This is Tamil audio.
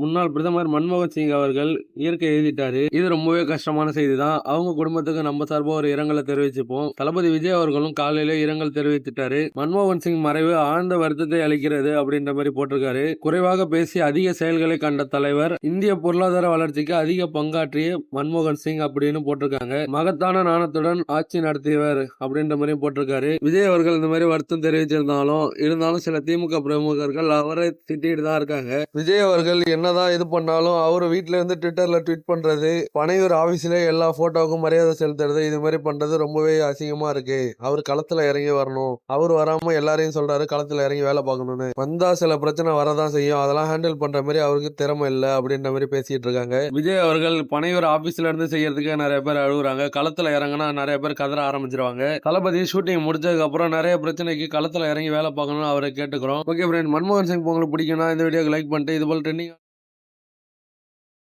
முன்னாள் பிரதமர் மன்மோகன் சிங் அவர்கள் இயற்கை எழுதிட்டாரு. இது ரொம்பவே கஷ்டமான செய்தி தான் அவங்க குடும்பத்துக்கு நம்ம சார்பாக ஒரு இரங்கலை தெரிவிச்சுப்போம். தளபதி விஜய் அவர்களும் காலையில இரங்கல் தெரிவித்துட்டாரு. மன்மோகன் சிங் மறைவு ஆழ்ந்த வருத்தத்தை அளிக்கிறது அப்படின்ற மாதிரி போட்டிருக்காரு. குறைவாக பேசி அதிக செயல்களை கண்ட தலைவர் இந்திய பொருளாதார வளர்ச்சிக்கு அதிக பங்காற்றிய மன்மோகன் சிங் அப்படின்னு போட்டிருக்காங்க. மகத்தான நாணத்துடன் ஆட்சி நடத்தியவர் அப்படின்ற மாதிரி போட்டிருக்காரு. விஜய் அவர்கள் இந்த மாதிரி வருத்தம் தெரிவிச்சிருந்தாலும் இருந்தாலும் சில திமுக பிரமுகர்கள் அவரை திட்டிட்டு தான் இருக்காங்க. விஜய் அவர்கள் என்னதான் இது பண்ணாலும் அவர் வீட்ல இருந்து ட்விட்டர்ல ட்வீட் பண்றது பனையூர் ஆபீஸ்ல எல்லா போட்டோவுக்கும் மரியாதை செலுத்துறது இது மாதிரி பண்றது ரொம்பவே அசிங்கமா இருக்கு. அவர் களத்துல இறங்கி வரணும். அவர் வராம எல்லாரையும் சொல்றாரு களத்துல இறங்கி வேலை பார்க்கணும்னு. வந்தா சில பிரச்சனை வரதான் செய்யும். அதெல்லாம் ஹேண்டில் பண்ற மாதிரி அவருக்கு திறமை இல்லை அப்படின்ற மாதிரி பேசிட்டு இருக்காங்க. விஜய் அவர்கள் பனையூர் ஆபீஸ்ல இருந்து செய்யறதுக்கு நிறைய பேர் அழுகுறாங்க. களத்துல இறங்கினா நிறைய பேர் கதற ஆரம்பிச்சிருவாங்க. தளபதி ஷூட்டிங் முடிச்சதுக்கு அப்புறம் நிறைய பிரச்சனைக்கு களத்துல இறங்கி வேலை பார்க்கணும்னு அவரை கேட்டுக்கிறோம். ஓகே ஃப்ரெண்ட் மன்மோகன் சிங் உங்களுக்கு பிடிக்கும்னா இந்த வீடியோக்கு லைக் பண்ணிட்டு இது போல் ட்ரெண்டிங்